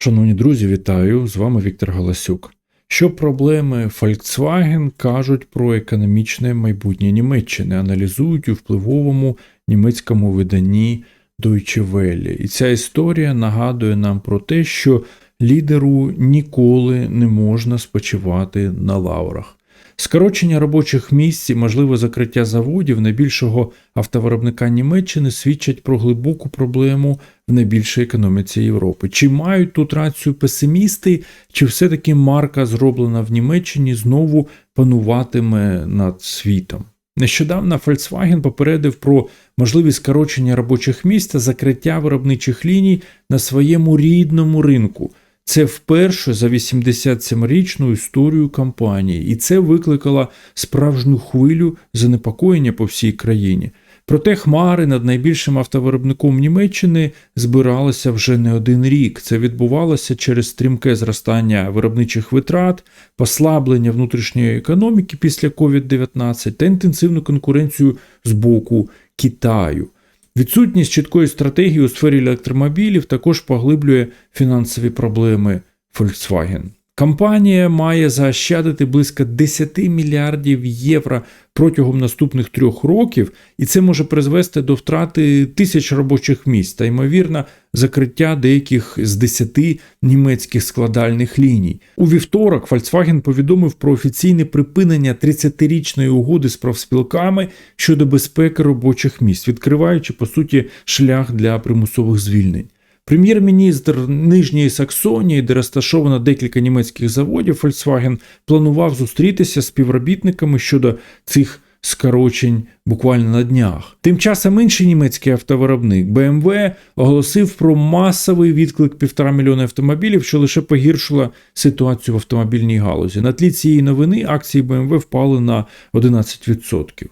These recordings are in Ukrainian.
Шановні друзі, вітаю! З вами Віктор Галасюк. Що проблеми Volkswagen кажуть про економічне майбутнє Німеччини, аналізують у впливовому німецькому виданні Deutsche Welle. І ця історія нагадує нам про те, що лідеру ніколи не можна спочивати на лаврах. Скорочення робочих місць і можливе закриття заводів найбільшого автовиробника Німеччини свідчать про глибоку проблему в найбільшій економіці Європи. Чи мають тут рацію песимісти, чи все-таки марка, зроблена в Німеччині, знову пануватиме над світом? Нещодавно Volkswagen попередив про можливість скорочення робочих місць та закриття виробничих ліній на своєму рідному ринку. Це вперше за 87-річну історію компанії, і це викликало справжню хвилю занепокоєння по всій країні. Проте хмари над найбільшим автовиробником Німеччини збиралися вже не один рік. Це відбувалося через стрімке зростання виробничих витрат, послаблення внутрішньої економіки після COVID-19 та інтенсивну конкуренцію з боку Китаю. Відсутність чіткої стратегії у сфері електромобілів також поглиблює фінансові проблеми Volkswagen. Компанія має заощадити близько 10 мільярдів євро протягом наступних трьох років, і це може призвести до втрати тисяч робочих місць та, ймовірно, закриття деяких з 10 німецьких складальних ліній. У вівторок Volkswagen повідомив про офіційне припинення 30-річної угоди з профспілками щодо безпеки робочих місць, відкриваючи по суті шлях для примусових звільнень. Прем'єр-міністр Нижньої Саксонії, де розташовано декілька німецьких заводів, Volkswagen, планував зустрітися з співробітниками щодо цих скорочень буквально на днях. Тим часом інший німецький автовиробник BMW оголосив про масовий відклик півтора мільйона автомобілів, що лише погіршила ситуацію в автомобільній галузі. На тлі цієї новини акції BMW впали на 11%.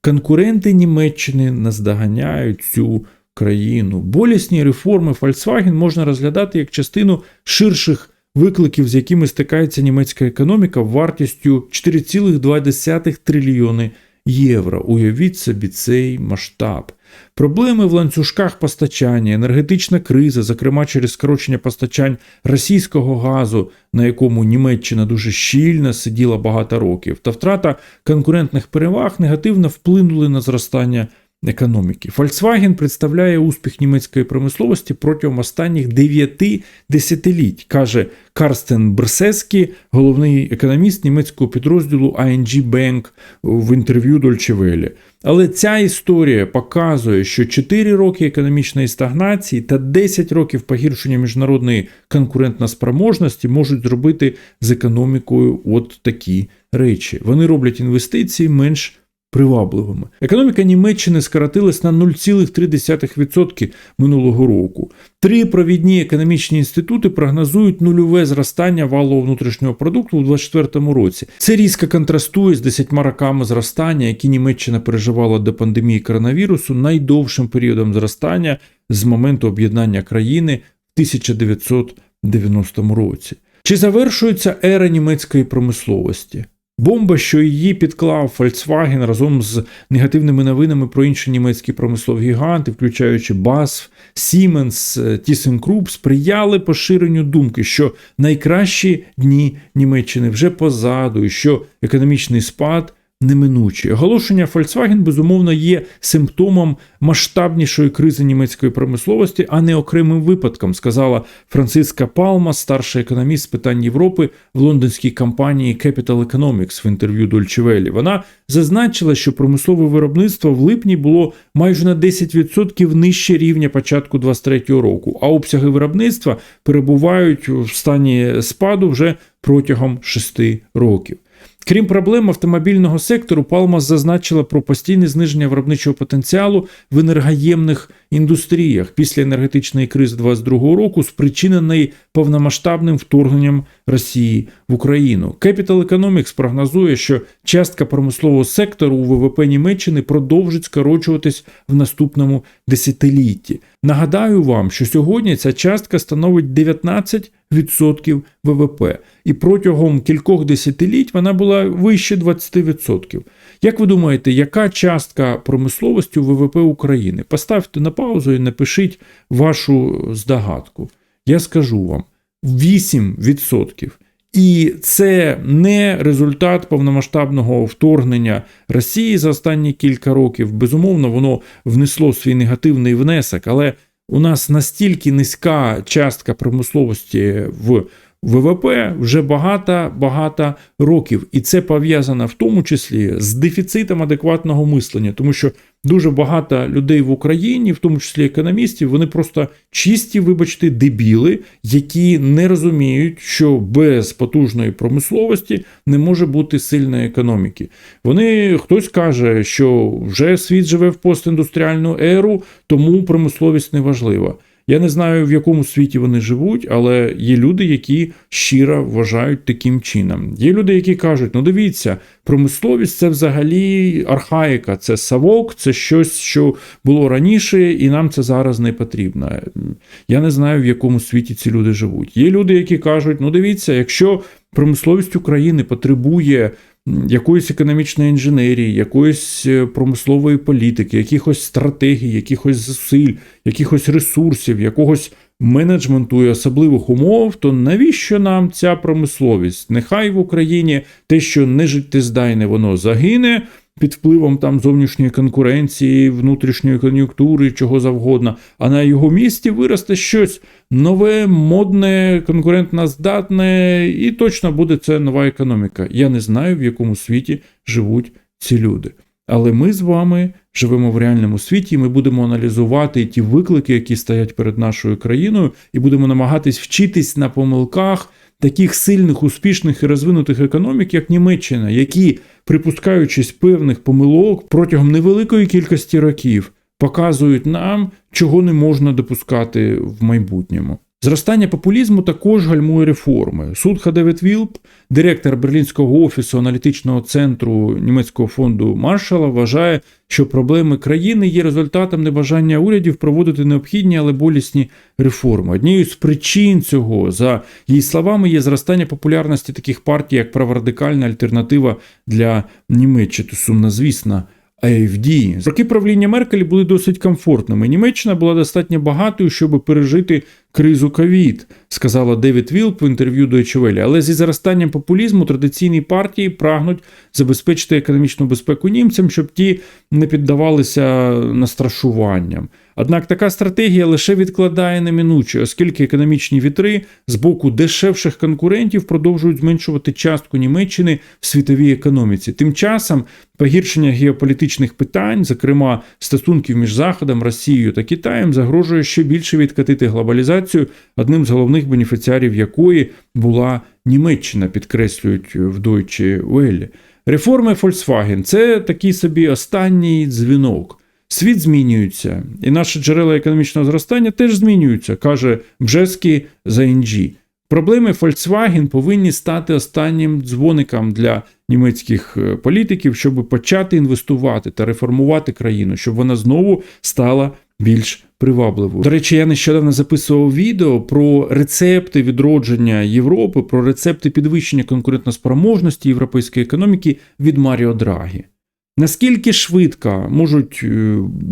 Конкуренти Німеччини наздоганяють цю країну. Болісні реформи Volkswagen можна розглядати як частину ширших викликів, з якими стикається німецька економіка вартістю 4,2 трильйони євро. Уявіть собі цей масштаб. Проблеми в ланцюжках постачання, енергетична криза, зокрема через скорочення постачань російського газу, на якому Німеччина дуже щільно сиділа багато років, та втрата конкурентних переваг негативно вплинули на зростання економіки. Volkswagen представляє успіх німецької промисловості протягом останніх 9 десятиліть, каже Карстен Берсескі, головний економіст німецького підрозділу ING Bank в інтерв'ю Welle. Але ця історія показує, що 4 роки економічної стагнації та 10 років погіршення міжнародної конкурентноспроможності можуть зробити з економікою от такі речі. Вони роблять інвестиції менш привабливими. Економіка Німеччини скоротилась на 0,3% минулого року. Три провідні економічні інститути прогнозують нульове зростання валового внутрішнього продукту у 2024 році. Це різко контрастує з 10 роками зростання, які Німеччина переживала до пандемії коронавірусу, найдовшим періодом зростання з моменту об'єднання країни в 1990 році. Чи завершується ера німецької промисловості? Бомба, що її підклав Volkswagen разом з негативними новинами про інші німецькі промислові гіганти, включаючи BASF, Siemens, ThyssenKrupp, сприяли поширенню думки, що найкращі дні Німеччини вже позаду, і що економічний спад неминучі. Оголошення Volkswagen, безумовно, є симптомом масштабнішої кризи німецької промисловості, а не окремим випадком, сказала Франциска Палма, старший економіст з питань Європи в лондонській компанії Capital Economics в інтерв'ю Welle. Вона зазначила, що промислове виробництво в липні було майже на 10% нижче рівня початку 2023 року, а обсяги виробництва перебувають в стані спаду вже протягом шести років. Крім проблем автомобільного сектору, Палмас зазначила про постійне зниження виробничого потенціалу в енергоємних індустріях після енергетичної кризи 2022 року, спричиненої повномасштабним вторгненням Росії в Україну. Capital Economics прогнозує, що частка промислового сектору у ВВП Німеччини продовжить скорочуватись в наступному десятилітті. Нагадаю вам, що сьогодні ця частка становить 19% ВВП, і протягом кількох десятиліть вона була вище 20%. Як ви думаєте, яка частка промисловості у ВВП України? Поставте на паузу і напишіть вашу здогадку. Я скажу вам 8%. І це не результат повномасштабного вторгнення Росії за останні кілька років. Безумовно, воно внесло свій негативний внесок, але у нас настільки низька частка промисловості в ВВП вже багато-багато років, і це пов'язано в тому числі з дефіцитом адекватного мислення, тому що дуже багато людей в Україні, в тому числі економістів, вони просто чисті, вибачте, дебіли, які не розуміють, що без потужної промисловості не може бути сильної економіки. Вони хтось каже, що вже світ живе в постіндустріальну еру, тому промисловість не важлива. Я не знаю, в якому світі вони живуть, але є люди, які щиро вважають таким чином. Є люди, які кажуть: ну дивіться, промисловість це взагалі архаїка, це савок, це щось, що було раніше, і нам це зараз не потрібно. Я не знаю, в якому світі ці люди живуть. Є люди, які кажуть: ну дивіться, якщо промисловість України потребує якоїсь економічної інженерії, якоїсь е, промислової політики, якихось стратегій, якихось зусиль, якихось ресурсів, якогось менеджменту і особливих умов, то навіщо нам ця промисловість? Нехай в Україні те, що не життєздайне, воно загине під впливом там зовнішньої конкуренції, внутрішньої кон'юнктури, чого завгодно, а на його місці виросте щось нове, модне, конкурентно здатне, і точно буде це нова економіка. Я не знаю, в якому світі живуть ці люди. Але ми з вами живемо в реальному світі, і ми будемо аналізувати ті виклики, які стоять перед нашою країною, і будемо намагатись вчитись на помилках таких сильних, успішних і розвинутих економік, як Німеччина, які, припускаючись певних помилок протягом невеликої кількості років, показують нам, чого не можна допускати в майбутньому. Зростання популізму також гальмує реформи. Судха Девід Вілп, директор Берлінського офісу аналітичного центру німецького фонду Маршала, вважає, що проблеми країни є результатом небажання урядів проводити необхідні, але болісні реформи. Однією з причин цього, за її словами, є зростання популярності таких партій, як праворадикальна альтернатива для Німеччини. Сумнозвісна AFD. Роки правління Меркель були досить комфортними. Німеччина була достатньо багатою, щоб пережити кризу ковід, сказала Девід Вілп в інтерв'ю до Ечевелі. Але зі зростанням популізму традиційні партії прагнуть забезпечити економічну безпеку німцям, щоб ті не піддавалися настрашуванням. Однак така стратегія лише відкладає неминуче, оскільки економічні вітри з боку дешевших конкурентів продовжують зменшувати частку Німеччини в світовій економіці. Тим часом погіршення геополітичних питань, зокрема стосунків між Заходом, Росією та Китаєм, загрожує ще більше відкатити глобалізацію, одним з головних бенефіціарів якої була Німеччина, підкреслюють в Deutsche Welle. Реформи Volkswagen – це такий собі останній дзвінок. Світ змінюється, і наші джерела економічного зростання теж змінюються, каже Бжеський за ING. Проблеми Volkswagen повинні стати останнім дзвоником для німецьких е, політиків, щоб почати інвестувати та реформувати країну, щоб вона знову стала більш привабливою. До речі, я нещодавно записував відео про рецепти відродження Європи, про рецепти підвищення конкурентоспроможності європейської економіки від Маріо Драгі. Наскільки швидко можуть е,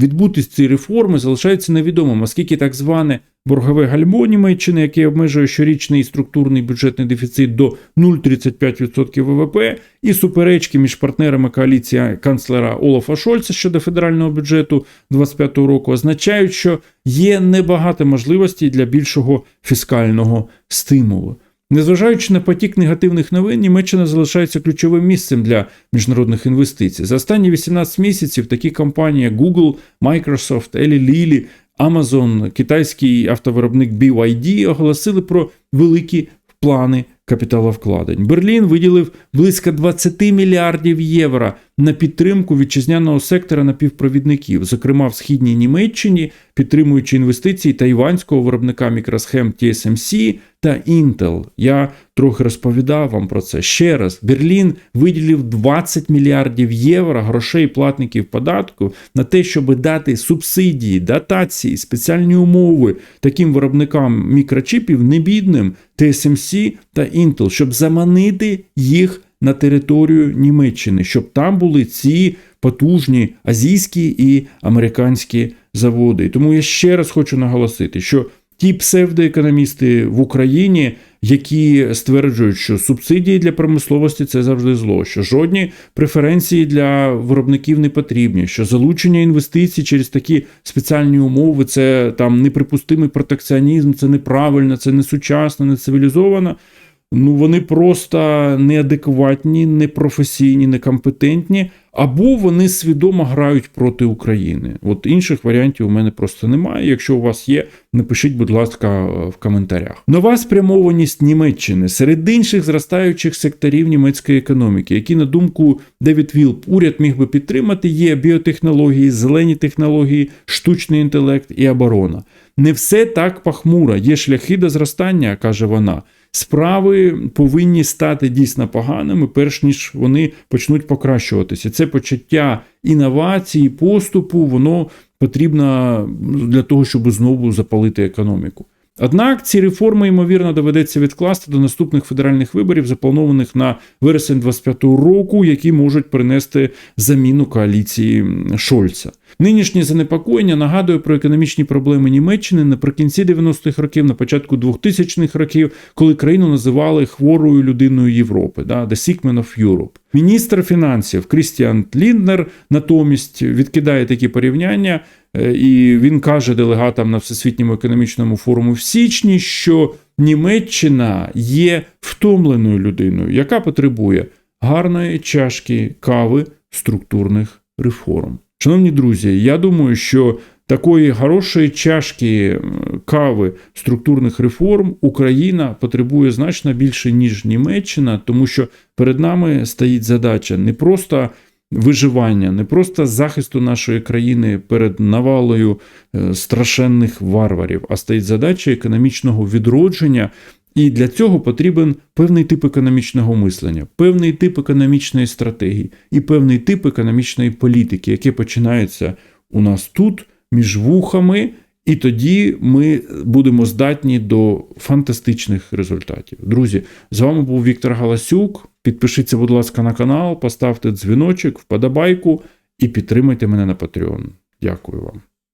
відбутись ці реформи, залишається невідомим, оскільки так зване боргове гальмо Німеччини, яке обмежує щорічний структурний бюджетний дефіцит до 0,35% ВВП, і суперечки між партнерами коаліції канцлера Олафа Шольца щодо федерального бюджету 2025 року, означають, що є небагато можливостей для більшого фіскального стимулу. Незважаючи на потік негативних новин, Німеччина залишається ключовим місцем для міжнародних інвестицій. За останні 18 місяців такі компанії, як Google, Microsoft, Eli Lilly, Amazon, китайський автовиробник BYD оголосили про великі плани капіталовкладень. Берлін виділив близько 20 мільярдів євро на підтримку вітчизняного сектора напівпровідників, зокрема в східній Німеччині, підтримуючи інвестиції тайванського виробника мікросхем TSMC та Intel. Я трохи розповідав вам про це. Ще раз, Берлін виділив 20 мільярдів євро грошей платників податку на те, щоб дати субсидії, дотації, спеціальні умови таким виробникам мікрочипів небідним TSMC та Intel, щоб заманити їх на територію Німеччини, щоб там були ці потужні азійські і американські заводи. Тому я ще раз хочу наголосити, що ті псевдоекономісти в Україні, які стверджують, що субсидії для промисловості це завжди зло, що жодні преференції для виробників не потрібні, що залучення інвестицій через такі спеціальні умови це там неприпустимий протекціонізм, це неправильно, це не сучасно, не цивілізовано. Ну вони просто неадекватні, непрофесійні, некомпетентні, або вони свідомо грають проти України. От інших варіантів у мене просто немає. Якщо у вас є, напишіть, будь ласка, в коментарях. Нова спрямованість Німеччини серед інших зростаючих секторів німецької економіки, які, на думку Девід Вілп, уряд міг би підтримати, є біотехнології, зелені технології, штучний інтелект і оборона. Не все так пахмуро, є шляхи до зростання, каже вона. Справи повинні стати дійсно поганими, перш ніж вони почнуть покращуватися. Це почуття інновації, поступу, воно потрібно для того, щоб знову запалити економіку. Однак ці реформи, ймовірно, доведеться відкласти до наступних федеральних виборів, запланованих на вересень 25-го року, які можуть принести заміну коаліції Шольца. Нинішнє занепокоєння нагадує про економічні проблеми Німеччини наприкінці 90-х років, на початку 2000-х років, коли країну називали хворою людиною Європи, да, The Sick of Europe. Міністр фінансів Крістіан Лінднер натомість відкидає такі порівняння, е, і він каже делегатам на Всесвітньому економічному форуму в січні, що Німеччина є втомленою людиною, яка потребує гарної чашки кави структурних реформ. Шановні друзі, я думаю, що такої хорошої чашки кави структурних реформ Україна потребує значно більше, ніж Німеччина, тому що перед нами стоїть задача не просто виживання, не просто захисту нашої країни перед навалою е, страшенних варварів, а стоїть задача економічного відродження. І для цього потрібен певний тип економічного мислення, певний тип економічної стратегії і певний тип економічної політики, яке починається у нас тут, між вухами, і тоді ми будемо здатні до фантастичних результатів. Друзі, з вами був Віктор Галасюк. Підпишіться, будь ласка, на канал, поставте дзвіночок, вподобайку і підтримайте мене на Patreon. Дякую вам.